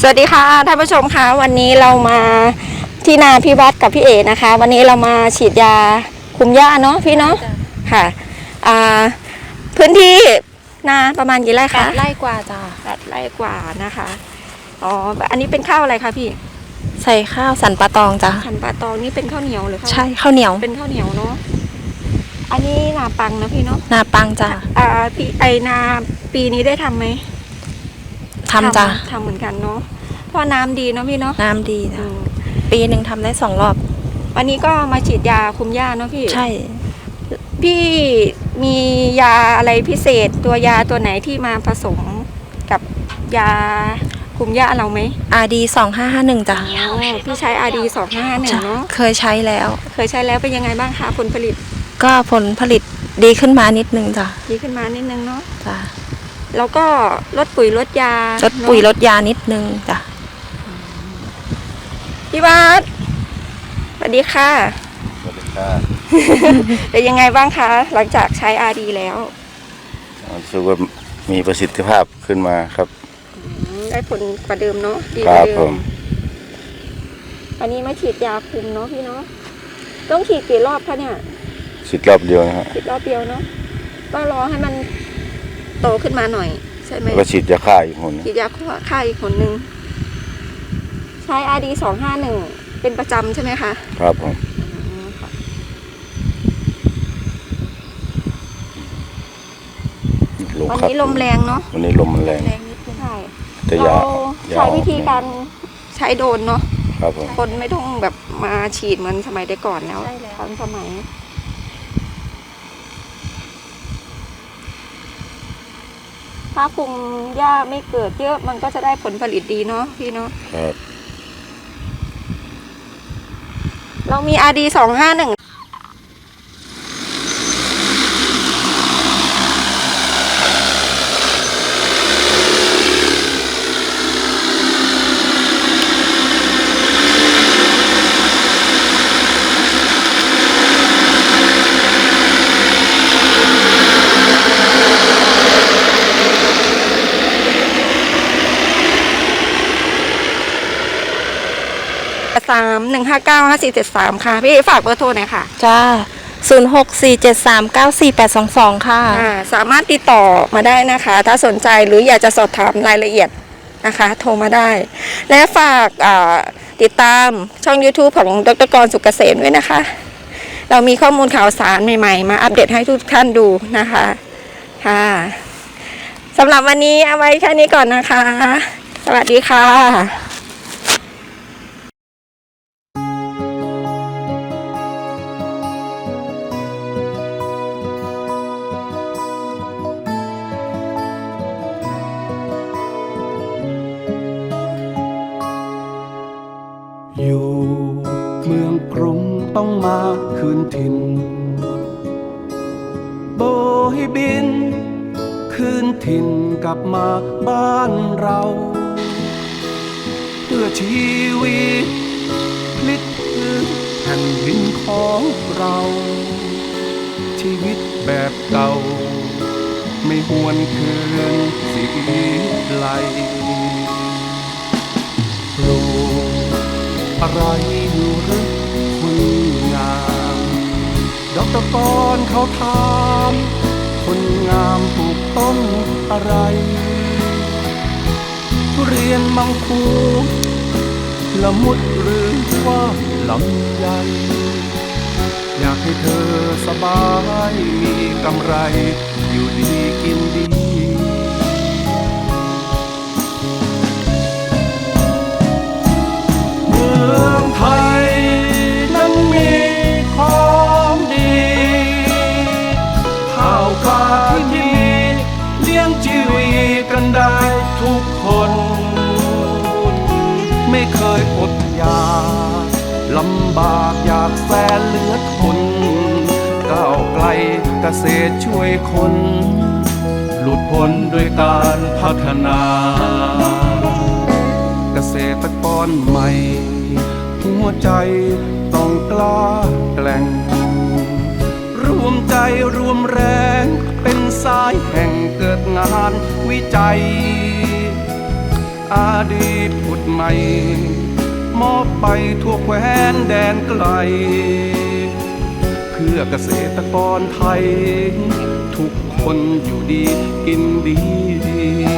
สวัสดีค่ะท่านผู้ชมคะวันนี้เรามาที่นาพี่วัดกับพี่เอนะคะ วันนี้เรามาฉีดยาคุมหญ้าเนาะพี่เนาะค่ะอ่าพื้นที่นาประมาณกี่ไร่แปคะดไร่กว่าจ้าแปดไร่กว่านะคะอ๋ออันนี้เป็นข้าวอะไรคะพี่ ใส่ข้าวสันปลาตองจ้าขันปลาตองนี่เป็นข้าวเหนียวหรือข้าวใช่ข้าวเหนียวเป็นข้าวเหนียวเนาะอันนี้นาปังนะพี่เนาะนาปังจ้าอ่าปีไอนาปีนี้ได้ทำไหม ทำจ้าทำเหมือนกันเนาะเพราะน้ำดีเนาะพี่เนาะน้ำดีอืจ้ามปีหนึ่งทำได้สองรอบ วันนี้ก็มาฉีดยาคุมหญ้าเนาะพี่ ใช่ พี่มียาอะไรพิเศษตัวยาตัวไหนที่มาผสมกับยาคุมหญ้าเราไหมอาดีสองห้าห้าหนึ่งจ้าอ๋อพี่ใช้ RD สองห้าหนึ่งเนาะ เคยใช้แล้ว เคยใช้แล้วเป็นยังไงบ้างคะผลผลิตก็ผลผลิตดีขึ้นมานิดนึงจ้าดีขึ้นมานิดนึงเนาะ จ้า แล้วก็ลดปุ๋ยลดยาลดปุ๋ยเนอะลดยานิดนึงจ้าพี่วัดสวัสดีค่ะสวัสดีค่ะเป็นยังไงบ้างคะ หลังจากใช้ RD แล้วรู้สึกว่ามีประสิทธิภาพขึ้นมาครับ ได้ผลกว่าเดิมเนาะดีกครัว่าบเดิผมมอันนี้มาฉีดยาคุมเนาะพี่เนาะต้องฉีดกี่รอบคะเนี่ยสิทธิ์รอบเดียวนะฮะฉีดรอบเดียวเนาะก็รอให้มัน โตขึ้นมาหน่อย ใช่ไหมแล้วก็ฉีดยาฆ่าอีกคนหนึ่งฉีดยาฆ่าอีกคนนึงใช้ RD สองห้าหนึ่งเป็นประจำใช่ไหมคะ ครับผมอืมค่ะลมวันครับนี้ลมแรงเนาะวันนี้ลมมันแรงแรงนิดนึงใช่แต่เรายาใช้วิธีการใช้โดรนเนาะครับผมคนไม่ต้องแบบมาฉีดเหมือนสมัยแต่ก่อนแล้วใช่แล้วตอนสมัย ถ้าคุมหญ้าไม่เกิดเยอะมันก็จะได้ผลผลิตดีเนาะพี่เนาะครับ เรามี RD สองห้าหนึ่ง สามหนึ่งห้าเก้าห้าสี่เจ็ดสามค่ะ พี่ฝากเบอร์โทรหน่อยค่ะจ้าศูนย์หกสี่เจ็ดสามเก้าสี่แปดสองสองค่ะ อ่าสามารถติดต่อมาได้นะคะ ถ้าสนใจหรืออยากจะสอบถามรายละเอียดนะคะ โทรมาได้ และฝากอ่าติดตามช่อง YouTube ของดรกรสุกเกษมด้วยนะคะ เรามีข้อมูลข่าวสารใหม่ๆ มาอัปเดตให้ทุกท่านดูนะคะค่ะสำหรับวันนี้เอาไว้แค่นี้ก่อนนะคะ สวัสดีค่ะ ต้องมาคืนถิ่น โบยบิน คืนถิ่นกลับมาบ้านเรา เพื่อชีวิตพลิกพื้นแผ่นดินของเรา ชีวิตแบบเก่า ไม่หวนคืนสีไหลโปรดอะไรอยู่หรือ ดอกตะกอนเขาถามคนงามปลูกต้นอะไร ทุเรียนมังคุดละมุดหรือว่าลำไยอยากให้เธอสบายมีกำไรอยู่ดี ข้าที่มีเลี้ยงชีวิตกันได้ทุกคน ไม่เคยอดอยากลำบากอยากแสนเหลือทนก้าวไกลเกษตรช่วยคน หลุดพ้นด้วยการพัฒนา เกษตรกรใหม่ หัวใจต้องกล้าายแห่งเกิดงานวิจัย อดีตผุดใหม่ มอบไปทั่วแคว้นแดนไกล เพื่อเกษตรกรไทย ทุกคนอยู่ดีกินดี